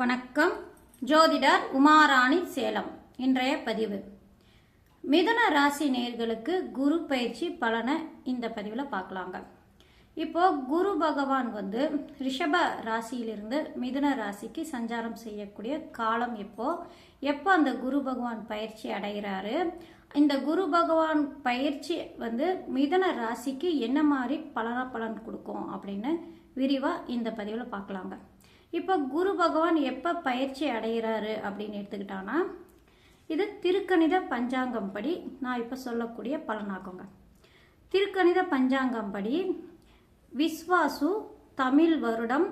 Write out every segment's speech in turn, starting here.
வணக்கம். ஜோதிடர் உமாராணி சேலம். இன்றைய பதிவு. மிதுன ராசி நேர்களுக்கு குரு பயிற்சி பலனை இந்த பதிவில் பார்க்கலாங்க. இப்போ குரு பகவான் வந்து ரிஷப ராசியிலிருந்து மிதுன ராசிக்கு சஞ்சாரம் செய்யக்கூடிய காலம் எப்போ எப்போ அந்த குரு பகவான் பயிற்சி அடைகிறாரு? இந்த குரு பகவான் பயிற்சி வந்து மிதன ராசிக்கு என்ன மாதிரி பலன பலன் கொடுக்கும் அப்படின்னு விரிவாக இந்த பதிவில் பார்க்கலாங்க. இப்போ குரு பகவான் எப்போ பயிற்சி அடைகிறாரு அப்படின்னு எடுத்துக்கிட்டான்னா இது திருக்கணித பஞ்சாங்கம் படி நான் இப்போ சொல்லக்கூடிய பலனாகுங்க. திருக்கணித பஞ்சாங்கம் படி விஸ்வாசு தமிழ் வருடம்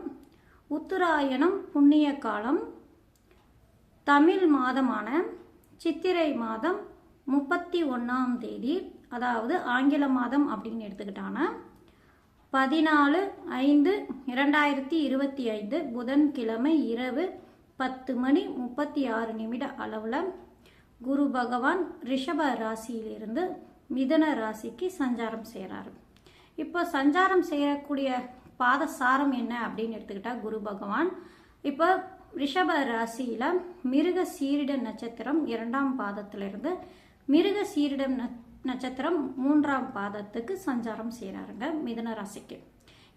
உத்தராயணம் புண்ணிய காலம் தமிழ் மாதமான சித்திரை மாதம் முப்பத்தி ஒன்றாம் தேதி அதாவது ஆங்கில மாதம் அப்படின்னு எடுத்துக்கிட்டான்னா பதினாலு ஐந்து இரண்டாயிரத்தி இருபத்தி ஐந்து புதன்கிழமை இரவு பத்து மணி முப்பத்தி ஆறு நிமிட அளவில் குரு பகவான் ரிஷப ராசியிலிருந்து மிதன ராசிக்கு சஞ்சாரம் செய்கிறாரு இப்போ சஞ்சாரம் செய்யக்கூடிய பாத சாரம் என்ன அப்படின்னு எடுத்துக்கிட்டால் குரு பகவான் இப்போ ரிஷப ராசியில் மிருக சீரிட நட்சத்திரம் இரண்டாம் பாதத்திலிருந்து மிருக சீரிடம் ந- நட்சத்திரம் மூன்றாம் பாதத்துக்கு சஞ்சாரம் செய்கிறாருங்க மிதன ராசிக்கு.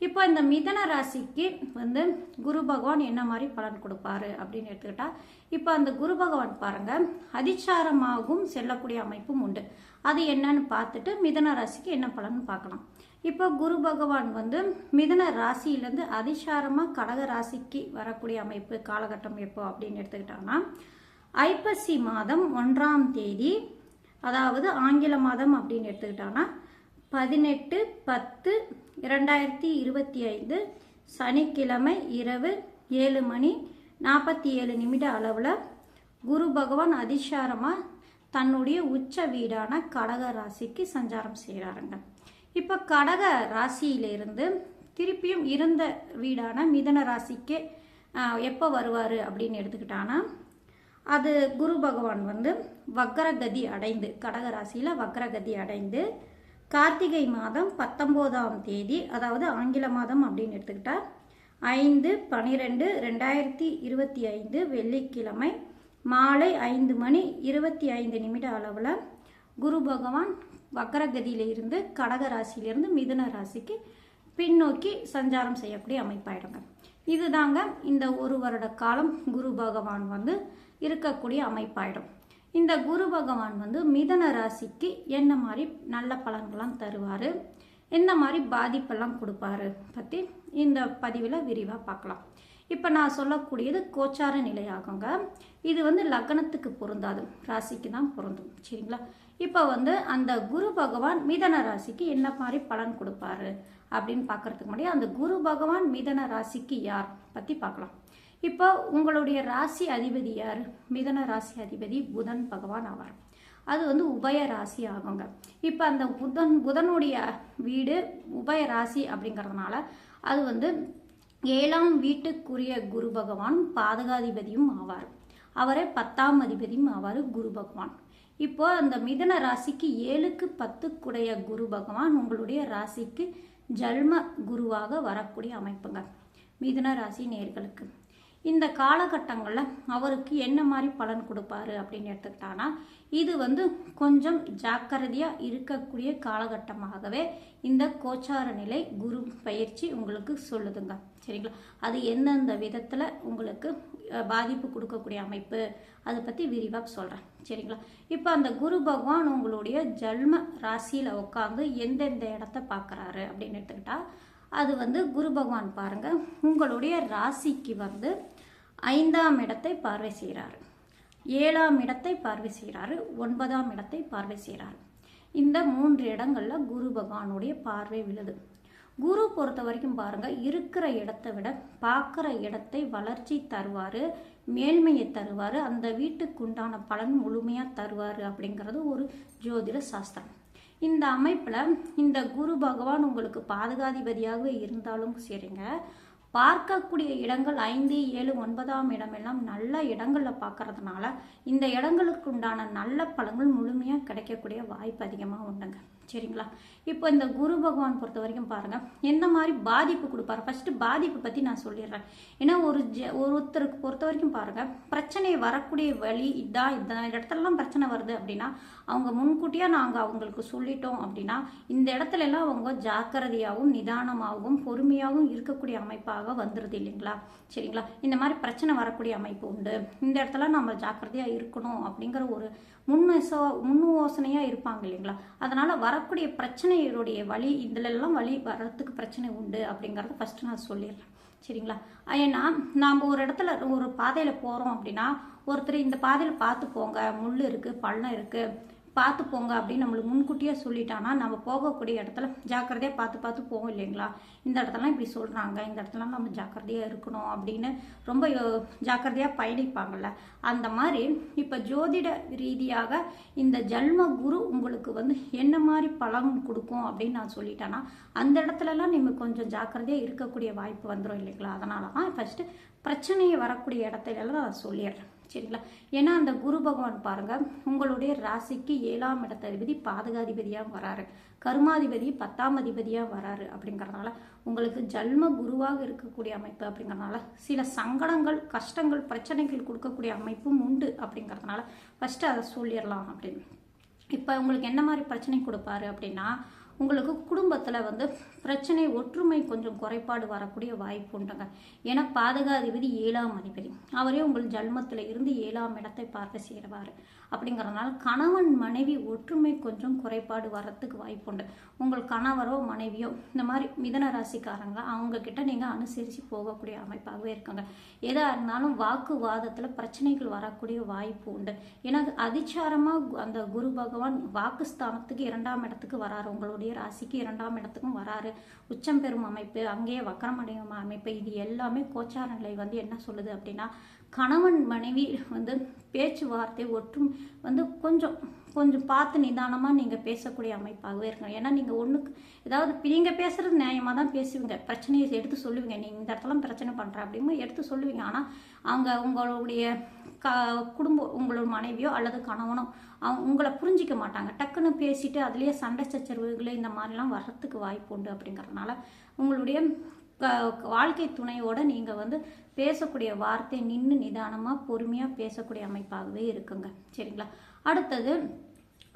இப்போ இந்த மிதன ராசிக்கு வந்து குரு பகவான் என்ன மாதிரி பலன் கொடுப்பாரு அப்படின்னு எடுத்துக்கிட்டா இப்போ அந்த குரு பகவான் பாருங்க அதிச்சாரமாகவும் செல்லக்கூடிய அமைப்பும் உண்டு. அது என்னன்னு பார்த்துட்டு மிதன ராசிக்கு என்ன பலன் பார்க்கலாம். இப்போ குரு பகவான் வந்து மிதன ராசியிலேருந்து அதிசாரமாக கடக ராசிக்கு வரக்கூடிய அமைப்பு காலகட்டம் எப்போ அப்படின்னு எடுத்துக்கிட்டாங்கன்னா ஐப்பசி மாதம் ஒன்றாம் தேதி அதாவது ஆங்கில மாதம் அப்படின்னு எடுத்துக்கிட்டோன்னா பதினெட்டு பத்து இரண்டாயிரத்தி இருபத்தி ஐந்து சனிக்கிழமை இரவு ஏழு மணி நாற்பத்தி ஏழு நிமிட அளவில் குரு பகவான் அதிசாரமாக தன்னுடைய உச்ச வீடான கடக ராசிக்கு சஞ்சாரம் செய்கிறாருங்க இப்போ கடக ராசியிலிருந்து திருப்பியும் இருந்த வீடான மிதன ராசிக்கு எப்போ வருவார் அப்படின்னு எடுத்துக்கிட்டான்னா அது குரு பகவான் வந்து வக்கரகதி அடைந்து கடக ராசியில் அடைந்து கார்த்திகை மாதம் பத்தொம்போதாம் தேதி அதாவது ஆங்கில மாதம் அப்படின்னு எடுத்துக்கிட்டால் ஐந்து பனிரெண்டு ரெண்டாயிரத்தி இருபத்தி ஐந்து வெள்ளிக்கிழமை மாலை ஐந்து மணி இருபத்தி ஐந்து நிமிட அளவில் குரு பகவான் வக்கரகதியிலிருந்து இருந்து கடக மிதுன ராசிக்கு பின்னோக்கி சஞ்சாரம் செய்யக்கூடிய அமைப்பாயிடுங்க. இதுதாங்க இந்த ஒரு வருட காலம் குரு பகவான் வந்து இருக்கக்கூடிய அமைப்பாயிடும். இந்த குரு பகவான் வந்து மிதன ராசிக்கு என்ன மாதிரி நல்ல பலன்கள்லாம் தருவார்? என்ன மாதிரி பாதிப்பெல்லாம் கொடுப்பாரு பற்றி இந்த பதிவில் விரிவாக பார்க்கலாம். இப்போ நான் சொல்லக்கூடியது கோச்சார நிலையாகுங்க. இது வந்து லக்னத்துக்கு பொருந்தாது. ராசிக்கு தான் பொருந்தும். சரிங்களா? இப்போ வந்து அந்த குரு பகவான் மிதன ராசிக்கு என்ன மாதிரி பலன் கொடுப்பாரு? அப்படின்னு பார்க்கறதுக்கு முன்னாடி அந்த குரு பகவான் மிதன ராசிக்கு யார்? பற்றி பார்க்கலாம். இப்போ உங்களுடைய ராசி அதிபதி யார்? மிதன ராசி அதிபதி புதன் பகவான் ஆவார். அது வந்து உபய ராசி ஆகுங்க. இப்போ அந்த புதன் புதனுடைய வீடு உபய ராசி அப்படிங்கிறதுனால அது வந்து ஏழாம் வீட்டுக்குரிய குரு பகவான் பாதகாதிபதியும் ஆவார். அவரே பத்தாம் அதிபதியும் ஆவார் குரு பகவான். இப்போ அந்த மிதன ராசிக்கு ஏழுக்கு பத்துக்குடைய குரு பகவான் உங்களுடைய ராசிக்கு ஜல்ம குருவாக வரக்கூடிய அமைப்புங்க. மிதுன ராசி நேர்களுக்கு. இந்த காலகட்டங்களில் அவருக்கு என்ன மாதிரி பலன் கொடுப்பாரு அப்படின்னு எடுத்துக்கிட்டான்னா இது வந்து கொஞ்சம் ஜாக்கிரதையாக இருக்கக்கூடிய காலகட்டமாகவே இந்த கோச்சார நிலை குரு பயிற்சி உங்களுக்கு சொல்லுதுங்க. சரிங்களா? அது எந்தெந்த விதத்தில் உங்களுக்கு பாதிப்பு கொடுக்கக்கூடிய அமைப்பு அதை பற்றி விரிவாக சொல்கிறேன் சரிங்களா? இப்போ அந்த குரு பகவான் உங்களுடைய ஜல்ம ராசியில் உட்காந்து எந்தெந்த இடத்த பார்க்குறாரு அப்படின்னு எடுத்துக்கிட்டா அது வந்து குரு பகவான் பாருங்க உங்களுடைய ராசிக்கு வந்து ஐந்தாம் இடத்தை பார்வை செய்கிறார். ஏழாம் இடத்தை பார்வை செய்கிறாரு. ஒன்பதாம் இடத்தை பார்வை செய்கிறார். இந்த மூன்று இடங்கள்ல குரு பகவானுடைய பார்வை விழுது. குரு பொறுத்த வரைக்கும் பாருங்க இருக்கிற இடத்தை விட பார்க்குற இடத்தை வளர்ச்சி தருவார் மேல்மையை தருவார் அந்த வீட்டுக்கு உண்டான பலன் முழுமையாக தருவார் அப்படிங்கிறது ஒரு ஜோதிட சாஸ்திரம். இந்த அமைப்பில் இந்த குரு பகவான் உங்களுக்கு பாதுகாதிபதியாகவே இருந்தாலும் சரிங்க. பார்க்கக்கூடிய இடங்கள் ஐந்து ஏழு ஒன்பதாம் இடமெல்லாம் நல்ல இடங்களில் பார்க்கறதுனால இந்த இடங்களுக்கு உண்டான நல்ல பழங்கள் முழுமையாக கிடைக்கக்கூடிய வாய்ப்பு அதிகமாக உண்டுங்க. சரிங்களா? இப்போ இந்த குரு பகவான் பொறுத்த வரைக்கும் பாருங்க என்ன மாதிரி பாதிப்பு கொடுப்பாரு? ஃபர்ஸ்ட் பாதிப்பு பத்தி நான் சொல்லிடுறேன். ஏன்னா ஒரு ஜ ஒருத்தருக்கு பொறுத்த வரைக்கும் பாருங்க பிரச்சனை வரக்கூடிய வழி இதான் இதான் இடத்துலலாம் பிரச்சனை வருது அப்படின்னா அவங்க முன்கூட்டியா நாங்க அவங்களுக்கு சொல்லிட்டோம் அப்படின்னா இந்த இடத்துல எல்லாம் அவங்க ஜாக்கிரதையாகவும் நிதானமாகவும் பொறுமையாகவும் இருக்கக்கூடிய அமைப்பாக வந்துருது இல்லைங்களா? சரிங்களா? இந்த மாதிரி பிரச்சனை வரக்கூடிய அமைப்பு உண்டு. இந்த இடத்துல நம்ம ஜாக்கிரதையா இருக்கணும் அப்படிங்கிற ஒரு முன்னசோ முன்னுயோசனையா இருப்பாங்க இல்லைங்களா? அதனால வரக்கூடிய பிரச்சனைகளுடைய வழி இதுலெல்லாம் வழி வர்றதுக்கு பிரச்சனை உண்டு அப்படிங்கிறத ஃபஸ்ட்டு நான் சொல்லிடுறேன். சரிங்களா? ஏன்னா நாம் ஒரு இடத்துல ஒரு பாதையில் போகிறோம் அப்படின்னா ஒருத்தர் இந்த பாதையில் பார்த்து போங்க முள் இருக்குது பள்ளம் இருக்குது பார்த்து போங்க அப்படின்னு நம்மளுக்கு முன்கூட்டியே சொல்லிட்டானா நம்ம போகக்கூடிய இடத்துல ஜாக்கிரதையாக பார்த்து பார்த்து போவோம் இல்லைங்களா? இந்த இடத்துலலாம் இப்படி சொல்கிறாங்க இந்த இடத்துலலாம் நம்ம ஜாக்கிரதையாக இருக்கணும் அப்படின்னு ரொம்ப ஜாக்கிரதையாக பயணிப்பாங்கல்ல. அந்த மாதிரி இப்போ ஜோதிட ரீதியாக இந்த ஜன்ம குரு உங்களுக்கு வந்து என்ன மாதிரி பலன் கொடுக்கும் அப்படின்னு நான் சொல்லிட்டேன்னா அந்த இடத்துலலாம் நீங்கள் கொஞ்சம் ஜாக்கிரதையாக இருக்கக்கூடிய வாய்ப்பு வந்துடும் இல்லைங்களா? அதனால தான் ஃபஸ்ட்டு பிரச்சனையை வரக்கூடிய இடத்துலலாம் நான் சொல்லிடுறேன். சரிங்களா? ஏன்னா அந்த குரு பகவான் பாருங்க உங்களுடைய ராசிக்கு ஏழாம் இடத்ததிபதி பாதகாதிபதியாக வராரு. கருமாதிபதி பத்தாம் அதிபதியாக வராரு அப்படிங்கறதுனால உங்களுக்கு ஜல்ம குருவாக இருக்கக்கூடிய அமைப்பு அப்படிங்கறதுனால சில சங்கடங்கள் கஷ்டங்கள் பிரச்சனைகள் கொடுக்கக்கூடிய அமைப்பும் உண்டு அப்படிங்கிறதுனால ஃபஸ்ட்டு அதை சொல்லிடலாம் அப்படின்னு. இப்போ உங்களுக்கு என்ன மாதிரி பிரச்சனை கொடுப்பாரு அப்படின்னா உங்களுக்கு குடும்பத்தில் வந்து பிரச்சனை ஒற்றுமை கொஞ்சம் குறைபாடு வரக்கூடிய வாய்ப்பு உண்டுங்க. ஏன்னா பாதகாதிபதி ஏழாம் அதிபதி. அவரே உங்கள் ஜன்மத்தில் இருந்து ஏழாம் இடத்தை பார்க்க செய்கிறவார் அப்படிங்கறதுனால கணவன் மனைவி ஒற்றுமை கொஞ்சம் குறைபாடு வர்றதுக்கு வாய்ப்பு உண்டு. உங்கள் கணவரோ மனைவியோ இந்த மாதிரி மிதன ராசிக்காரங்க அவங்கக்கிட்ட நீங்கள் அனுசரித்து போகக்கூடிய அமைப்பாகவே இருக்குங்க. எதாக இருந்தாலும் வாக்குவாதத்தில் பிரச்சனைகள் வரக்கூடிய வாய்ப்பு உண்டு. ஏன்னா அதிச்சாரமாக அந்த குரு பகவான் வாக்குஸ்தானத்துக்கு இரண்டாம் இடத்துக்கு வராரு உங்களுடைய ராசிக்கு இரண்டாம் இடத்துக்கும் வராரு. உச்சம் பெறும் அமைப்பு அங்கேயே வக்கரமடையும் அமைப்பு இது எல்லாமே கோச்சார நிலை வந்து என்ன சொல்லுது அப்படின்னா கணவன் மனைவி வந்து பேச்சுவார்த்தை ஒற்றும் வந்து கொஞ்சம் கொஞ்சம் பார்த்து நிதானமாக நீங்கள் பேசக்கூடிய அமைப்பாகவே இருக்கணும். ஏன்னா நீங்கள் ஒன்றுக்கு ஏதாவது நீங்கள் பேசுகிறது நியாயமாக தான் பேசுவீங்க. பிரச்சனையை எடுத்து சொல்லுவீங்க. நீங்கள் இந்த இடத்துல பிரச்சனை பண்ணுற அப்படிமா எடுத்து சொல்லுவீங்க. ஆனால் அவங்க உங்களுடைய க குடும்பம் உங்களோட மனைவியோ அல்லது கணவனோ அவங்க உங்களை புரிஞ்சிக்க மாட்டாங்க. டக்குன்னு பேசிட்டு அதுலேயே சண்டை சச்சரவுகளை இந்த மாதிரிலாம் வர்றதுக்கு வாய்ப்பு உண்டு அப்படிங்கிறதுனால உங்களுடைய வாழ்க்கை துணையோட நீங்கள் வந்து பேசக்கூடிய வார்த்தை நின்று நிதானமாக பொறுமையாக பேசக்கூடிய அமைப்பாகவே இருக்குங்க. சரிங்களா? அடுத்தது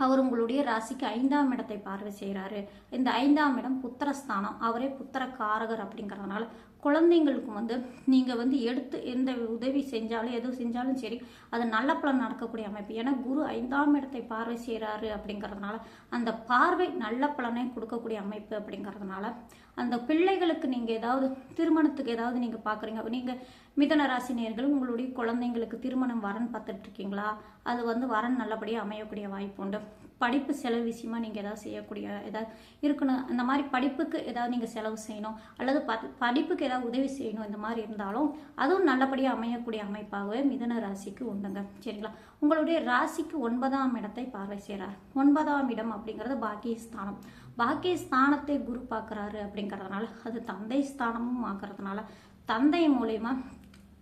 அவர் உங்களுடைய ராசிக்கு ஐந்தாம் இடத்தை பார்வை செய்கிறாரு இந்த ஐந்தாம் இடம் புத்திரஸ்தானம். அவரே புத்திர காரகர் அப்படிங்கிறதுனால குழந்தைங்களுக்கும் வந்து நீங்கள் வந்து எடுத்து எந்த உதவி செஞ்சாலும் எது செஞ்சாலும் சரி அது நல்ல பலன் நடக்கக்கூடிய அமைப்பு. ஏன்னா குரு ஐந்தாம் இடத்தை பார்வை செய்கிறாரு அப்படிங்கிறதுனால அந்த பார்வை நல்ல பலனை கொடுக்கக்கூடிய அமைப்பு அப்படிங்கிறதுனால அந்த பிள்ளைகளுக்கு நீங்கள் ஏதாவது திருமணத்துக்கு ஏதாவது நீங்கள் பார்க்குறீங்க நீங்கள் மிதன ராசி நேர்களும் உங்களுடைய குழந்தைங்களுக்கு திருமணம் வரன் பார்த்துட்டு இருக்கீங்களா அது வந்து வரன் நல்லபடியாக அமையக்கூடிய வாய்ப்பு உண்டு. படிப்பு செலவு விஷயமா நீங்கள் ஏதாவது செய்யக்கூடிய ஏதாவது இருக்கணும். அந்த மாதிரி படிப்புக்கு ஏதாவது நீங்கள் செலவு செய்யணும். அல்லது படிப்புக்கு ஏதாவது உதவி செய்யணும் இந்த மாதிரி இருந்தாலும் அதுவும் நல்லபடியாக அமையக்கூடிய அமைப்பாகவே மிதன ராசிக்கு உண்டுங்க. சரிங்களா? உங்களுடைய ராசிக்கு ஒன்பதாம் இடத்தை பார்வை செய்கிறார் ஒன்பதாம் இடம் அப்படிங்கிறது பாக்கியஸ்தானம். பாக்கியஸ்தானத்தை குரு பார்க்குறாரு அப்படிங்கிறதுனால அது தந்தை ஸ்தானமும் ஆகிறதுனால தந்தை மூலயமா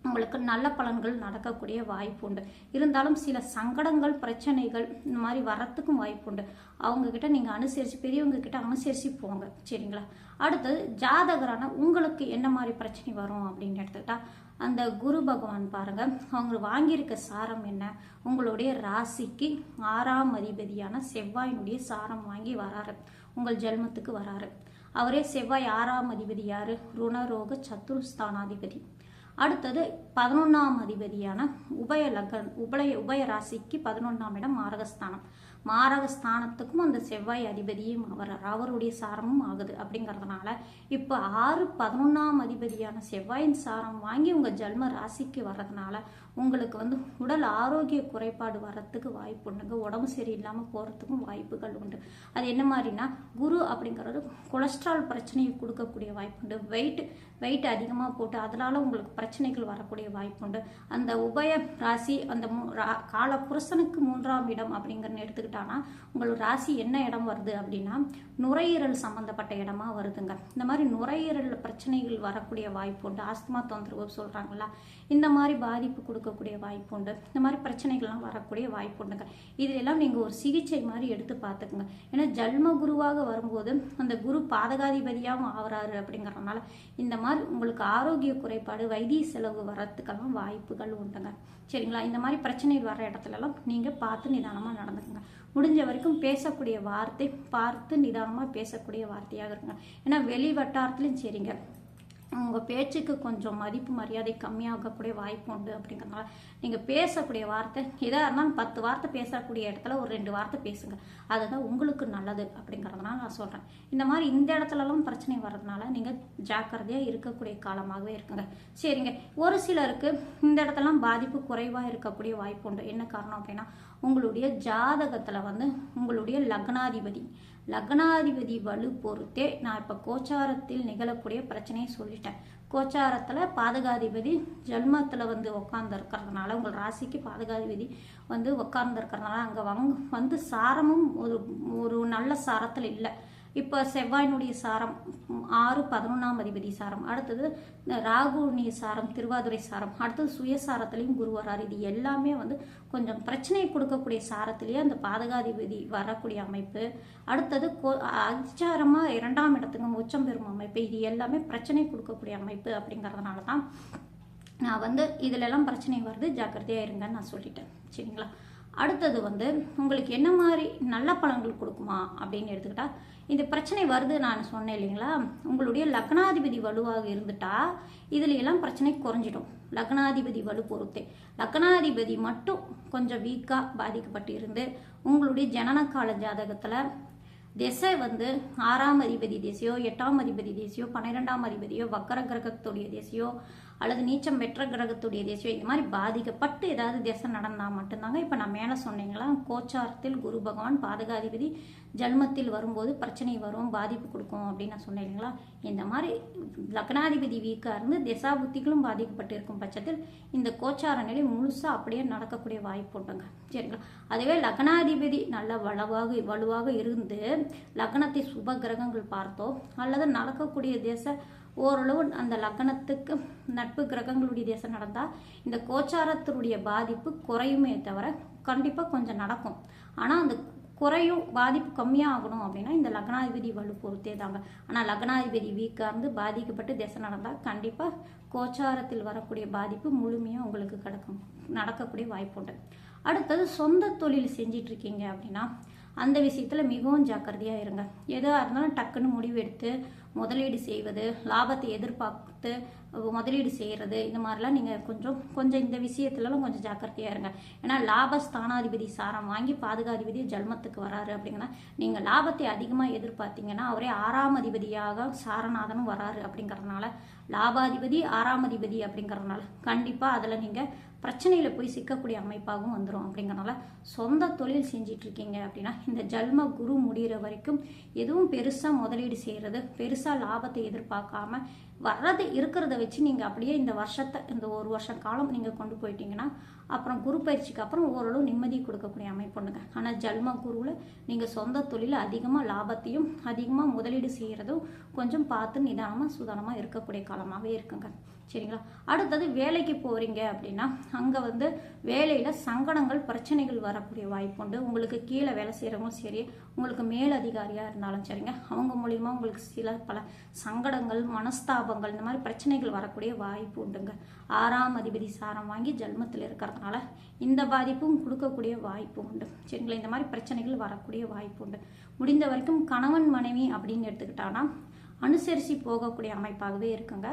உங்களுக்கு நல்ல பலன்கள் நடக்கக்கூடிய வாய்ப்பு உண்டு. இருந்தாலும் சில சங்கடங்கள் பிரச்சனைகள் இந்த மாதிரி வரத்துக்கும் வாய்ப்பு உண்டு. அவங்கக்கிட்ட நீங்கள் அனுசரித்து பெரியவங்கக்கிட்ட பெரியவங்க கிட்ட போங்க. சரிங்களா? அடுத்தது ஜாதகரான உங்களுக்கு என்ன மாதிரி பிரச்சனை வரும் அப்படின்னு எடுத்துக்கிட்டா அந்த குரு பகவான் பாருங்கள் அவங்க வாங்கியிருக்க சாரம் என்ன? உங்களுடைய ராசிக்கு ஆறாம் அதிபதியான செவ்வாயினுடைய சாரம் வாங்கி வராரு. உங்கள் ஜென்மத்துக்கு வராரு. அவரே செவ்வாய் ஆறாம் அதிபதி யாரு? ருணரோக சத்துருஸ்தானாதிபதி. அடுத்தது பதினொன்றாம் அதிபதியான உபய லக்ன உபய உபய ராசிக்கு பதினொன்றாம் இடம் மாரகஸ்தானம். மாரகஸ்தானத்துக்கும் அந்த செவ்வாய் அதிபதியும் அவர் அவருடைய சாரமும் ஆகுது அப்படிங்கிறதுனால இப்போ ஆறு பதினொன்றாம் அதிபதியான செவ்வாயின் சாரம் வாங்கி உங்கள் ஜென்ம ராசிக்கு வர்றதுனால உங்களுக்கு வந்து உடல் ஆரோக்கிய குறைபாடு வர்றதுக்கு வாய்ப்பு உண்டுங்க. உடம்பு சரியில்லாமல் போகிறதுக்கும் வாய்ப்புகள் உண்டு. அது என்ன மாதிரினா குரு அப்படிங்கிறது கொலஸ்ட்ரால் பிரச்சனையை கொடுக்கக்கூடிய வாய்ப்பு உண்டு. வெயிட் வெயிட் அதிகமாக போட்டு அதனால உங்களுக்கு பிரச்சனைகள் வரக்கூடிய வாய்ப்பு உண்டு. அந்த உபய ராசி அந்த மூ- ரா- கால புருஷனுக்கு மூன்றாம் இடம் அப்படிங்கிறன்னு எடுத்துக்கிட்டான்னா உங்களுக்கு ராசி என்ன இடம் வருது அப்படின்னா நுரையீரல் சம்மந்தப்பட்ட இடமா வருதுங்க. இந்த மாதிரி நுரையீரல் பிரச்சனைகள் வரக்கூடிய வாய்ப்பு உண்டு. ஆஸ்துமா தொந்தரவு சொல்கிறாங்களா இந்த மாதிரி பாதிப்பு கொடுக்கக்கூடிய வாய்ப்பு உண்டு. இந்த மாதிரி பிரச்சனைகள்லாம் வரக்கூடிய வாய்ப்பு உண்டுங்க. இதெல்லாம் நீங்கள் ஒரு சிகிச்சை மாதிரி எடுத்து பார்த்துக்குங்க. ஏன்னா ஜல்ம குருவாக வரும்போது அந்த குரு பாதகாதிபதியாகவும் ஆகிறாரு அப்படிங்கிறனால இந்த மாதிரி உங்களுக்கு ஆரோக்கிய குறைபாடு வைத்திய செலவு வரத்துக்கெல்லாம் வாய்ப்புகள் உண்டுங்க. சரிங்களா? இந்த மாதிரி பிரச்சனைகள் வர இடத்துலலாம் நீங்கள் பார்த்து நிதானமாக நடந்துக்குங்க. முடிஞ்ச வரைக்கும் பேசக்கூடிய வார்த்தை பார்த்து நிதானமாக பேசக்கூடிய வார்த்தையாக இருக்குங்க. ஏன்னா வெளி வட்டாரத்துலையும் சரிங்க. உங்கள் பேச்சுக்கு கொஞ்சம் மதிப்பு மரியாதை கம்மியாகக்கூடிய வாய்ப்பு உண்டு அப்படிங்கிறதுனால நீங்கள் பேசக்கூடிய வார்த்தை எதாக இருந்தாலும் பத்து வார்த்தை பேசக்கூடிய இடத்துல ஒரு ரெண்டு வார்த்தை பேசுங்க. அதுதான் உங்களுக்கு நல்லது அப்படிங்கிறதுனால நான் சொல்கிறேன் இந்த மாதிரி இந்த இடத்துலலாம் பிரச்சனை வர்றதுனால நீங்கள் ஜாக்கிரதையாக இருக்கக்கூடிய காலமாகவே இருக்குங்க சரிங்க. ஒரு சிலருக்கு இந்த இடத்துலலாம் பாதிப்பு குறைவாக இருக்கக்கூடிய வாய்ப்பு உண்டு. என்ன காரணம் அப்படின்னா உங்களுடைய ஜாதகத்தில் வந்து உங்களுடைய லக்னாதிபதி. லக்னாதிபதி வலு பொறுத்தே நான் இப்போ கோச்சாரத்தில் நிகழக்கூடிய பிரச்சனையை சொல்லிட்டேன். கோச்சாரத்தில் பாதகாதிபதி ஜென்மத்தில் வந்து உட்காந்துருக்கிறதுனால உங்கள் ராசிக்கு பாதகாதிபதி வந்து உட்காந்துருக்கிறதுனால அங்கே வங் வந்து சாரமும் ஒரு ஒரு நல்ல சாரத்தில் இல்லை. இப்போ செவ்வாயினுடைய சாரம் ஆறு பதினொன்றாம் அதிபதி சாரம். அடுத்தது ராகுனுடைய சாரம் திருவாதுரை சாரம். அடுத்தது சுயசாரத்துலேயும் குரு வராரு இது எல்லாமே வந்து கொஞ்சம் பிரச்சனையை கொடுக்கக்கூடிய சாரத்திலேயே அந்த பாதகாதிபதி வரக்கூடிய அமைப்பு. அடுத்தது கோ அச்சாரமாக இரண்டாம் இடத்துக்கு உச்சம் பெறும் அமைப்பு. இது எல்லாமே பிரச்சனை கொடுக்கக்கூடிய அமைப்பு அப்படிங்கிறதுனால தான் நான் வந்து இதிலெல்லாம் பிரச்சனை வருது. ஜாக்கிரதையாக இருங்கன்னு நான் சொல்லிட்டேன். சரிங்களா? அடுத்தது வந்து உங்களுக்கு என்ன மாதிரி நல்ல பலன்கள் கொடுக்குமா அப்படின்னு எடுத்துக்கிட்டால் இந்த பிரச்சனை வருது நான் சொன்னேன் இல்லைங்களா? உங்களுடைய லக்னாதிபதி வலுவாக இருந்துட்டா இதுல எல்லாம் பிரச்சனை குறைஞ்சிடும். லக்னாதிபதி வலு பொறுத்தே. லக்னாதிபதி மட்டும் கொஞ்சம் வீக்காக பாதிக்கப்பட்டு இருந்து உங்களுடைய ஜனனகால ஜாதகத்தில் திசை வந்து ஆறாம் அதிபதி திசையோ எட்டாம் அதிபதி திசையோ பன்னிரெண்டாம் அதிபதியோ வக்கர கிரகத்துடைய திசையோ அல்லது நீச்சம் பெற்ற கிரகத்துடைய திசையோ இந்த மாதிரி பாதிக்கப்பட்டு ஏதாவது திசை நடந்தால் மட்டும்தாங்க. இப்போ நான் மேலே சொன்னீங்களா? கோச்சாரத்தில் குரு பகவான் பாதகாதிபதி ஜன்மத்தில் வரும்போது பிரச்சனை வரும் பாதிப்பு கொடுக்கும் அப்படின்னு நான் சொன்னேன் இல்லைங்களா இந்த மாதிரி லக்னாதிபதி வீக்காக இருந்து திசா புத்திகளும் பாதிக்கப்பட்டு இருக்கும் பட்சத்தில் இந்த கோச்சார நிலை முழுசாக அப்படியே நடக்கக்கூடிய வாய்ப்பு உண்டுங்க. சரிங்களா? அதுவே லக்னாதிபதி நல்ல வலுவாக வலுவாக இருந்து லக்னத்தை சுப கிரகங்கள் பார்த்தோ அல்லது நடக்கக்கூடிய தேச ஓரளவு அந்த லக்னத்துக்கு நட்பு கிரகங்களுடைய தேசம் நடந்தால் இந்த கோச்சாரத்தினுடைய பாதிப்பு குறையுமே தவிர கண்டிப்பாக கொஞ்சம் நடக்கும். ஆனால் அந்த குறையும் பாதிப்பு கம்மியாகணும் அப்படின்னா இந்த லக்னாதிபதி வலு பொறுத்தே தாங்க. ஆனால் லக்னாதிபதி வீக்காக இருந்து பாதிக்கப்பட்டு திசை நடந்தால் கண்டிப்பாக கோச்சாரத்தில் வரக்கூடிய பாதிப்பு முழுமையாக உங்களுக்கு கிடக்கும் நடக்கக்கூடிய வாய்ப்பு உண்டு. அடுத்தது சொந்த தொழில் செஞ்சிட்டு இருக்கீங்க அப்படின்னா அந்த விஷயத்தில் மிகவும் ஜாக்கிரதையாக இருங்க. எதாக இருந்தாலும் டக்குன்னு முடிவு எடுத்து முதலீடு செய்வது லாபத்தை எதிர்பார்த்து முதலீடு செய்கிறது இந்த மாதிரிலாம் நீங்கள் கொஞ்சம் கொஞ்சம் இந்த விஷயத்துலலாம் கொஞ்சம் ஜாக்கிரதையாக இருங்க. ஏன்னா லாப ஸ்தானாதிபதி சாரம் வாங்கி பாதுகாதிபதி ஜல்மத்துக்கு வராரு அப்படிங்கன்னா நீங்கள் லாபத்தை அதிகமாக எதிர்பார்த்தீங்கன்னா அவரே ஆறாம் அதிபதியாக சாரநாதனும் வராரு அப்படிங்கறதுனால லாபாதிபதி ஆறாம் அதிபதி அப்படிங்கறதுனால கண்டிப்பாக அதில் நீங்கள் பிரச்சனையில் போய் சிக்கக்கூடிய அமைப்பாகவும் வந்துடும் அப்படிங்கிறனால சொந்த தொழில் செஞ்சிட்ருக்கீங்க அப்படின்னா இந்த ஜல்ம குரு முடிகிற வரைக்கும் எதுவும் பெருசாக முதலீடு செய்கிறது பெருசாக லாபத்தை எதிர்பார்க்காம வர்றது இருக்கிறத வச்சு நீங்கள் அப்படியே இந்த வருஷத்தை இந்த ஒரு வருஷ காலம் நீங்கள் கொண்டு போயிட்டீங்கன்னா அப்புறம் குரு பயிற்சிக்கு அப்புறம் ஓரளவு நிம்மதி கொடுக்கக்கூடிய அமைப்பு ஒன்றுங்க ஆனால் ஜல்ம குருவில் நீங்கள் சொந்த தொழில் அதிகமாக லாபத்தையும் அதிகமாக முதலீடு செய்கிறதும் கொஞ்சம் பார்த்து நிதானமாக சுதானமாக இருக்கக்கூடிய காலமாகவே இருக்குங்க. சரிங்களா? அடுத்தது வேலைக்கு போகிறீங்க அப்படின்னா அங்கே வந்து வேலையில் சங்கடங்கள் பிரச்சனைகள் வரக்கூடிய வாய்ப்பு உண்டு. உங்களுக்கு கீழே வேலை செய்கிறவங்களும் சரி உங்களுக்கு மேலதிகாரியாக இருந்தாலும் சரிங்க. அவங்க மூலிமா உங்களுக்கு சில பல சங்கடங்கள் மனஸ்தாபங்கள் இந்த மாதிரி பிரச்சனைகள் வரக்கூடிய வாய்ப்பு உண்டுங்க. ஆறாம் அதிபதி சாரம் வாங்கி ஜென்மத்தில் இருக்கிறதுனால இந்த பாதிப்பும் கொடுக்கக்கூடிய வாய்ப்பு உண்டு. சரிங்களா? இந்த மாதிரி பிரச்சனைகள் வரக்கூடிய வாய்ப்பு உண்டு. முடிந்த வரைக்கும் கணவன் மனைவி அப்படின்னு எடுத்துக்கிட்டான்னா அனுசரித்து போகக்கூடிய அமைப்பாகவே இருக்குங்க.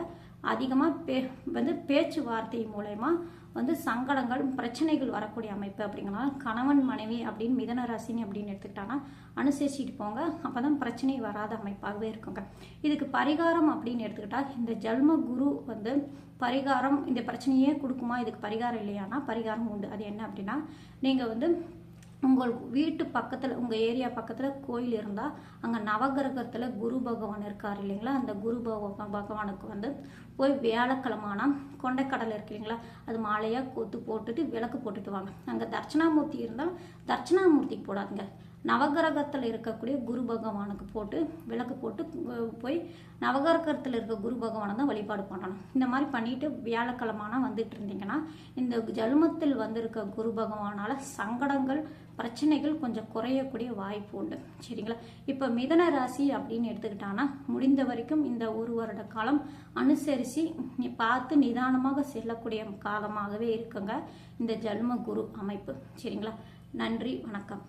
அதிகமாக பே வந்து பேச்சுவார்த்தை மூலயமா வந்து சங்கடங்கள் பிரச்சனைகள் வரக்கூடிய அமைப்பு அப்படிங்கிறனால கணவன் மனைவி அப்படின்னு மிதன ராசினி அப்படின்னு எடுத்துக்கிட்டாங்கன்னா அனுசரிச்சுட்டு போங்க. அப்போ தான் பிரச்சனை வராத அமைப்பாகவே இருக்குங்க. இதுக்கு பரிகாரம் அப்படின்னு எடுத்துக்கிட்டால் இந்த ஜல்ம குரு வந்து பரிகாரம் இந்த பிரச்சனையே கொடுக்குமா? இதுக்கு பரிகாரம் இல்லையானா பரிகாரம் உண்டு. அது என்ன அப்படின்னா நீங்கள் வந்து உங்கள் வீட்டு பக்கத்தில் உங்கள் ஏரியா பக்கத்தில் கோயில் இருந்தால் அங்கே நவகிரகத்தில் குரு பகவான் இருக்கார் இல்லைங்களா? அந்த குரு பகவான் பகவானுக்கு வந்து போய் வியாழக்கிழமானால் கொண்டைக்கடலை இருக்கு இல்லைங்களா? அது மாலையாக கொத்து போட்டுட்டு விளக்கு போட்டுட்டு வாங்க. அங்கே தட்சிணாமூர்த்தி இருந்தால் தட்சிணாமூர்த்திக்கு போடாதுங்க. நவகிரகத்தில் இருக்கக்கூடிய குரு பகவானுக்கு போட்டு விளக்கு போட்டு போய் நவகிரகத்தில் இருக்க குரு பகவானை தான் வழிபாடு பண்ணணும். இந்த மாதிரி பண்ணிட்டு வியாழக்கிழமானா வந்துட்டு இருந்தீங்கன்னா இந்த ஜல்மத்தில் வந்திருக்க குரு பகவானால் சங்கடங்கள் பிரச்சனைகள் கொஞ்சம் குறையக்கூடிய வாய்ப்பு உண்டு. சரிங்களா? இப்போ மிதன ராசி அப்படின்னு எடுத்துக்கிட்டாங்கன்னா முடிந்த வரைக்கும் இந்த ஒரு வருட காலம் அனுசரித்து நீ பார்த்து நிதானமாக செல்லக்கூடிய காலமாகவே இருக்குங்க. இந்த ஜன்ம குரு அமைப்பு. சரிங்களா? நன்றி வணக்கம்.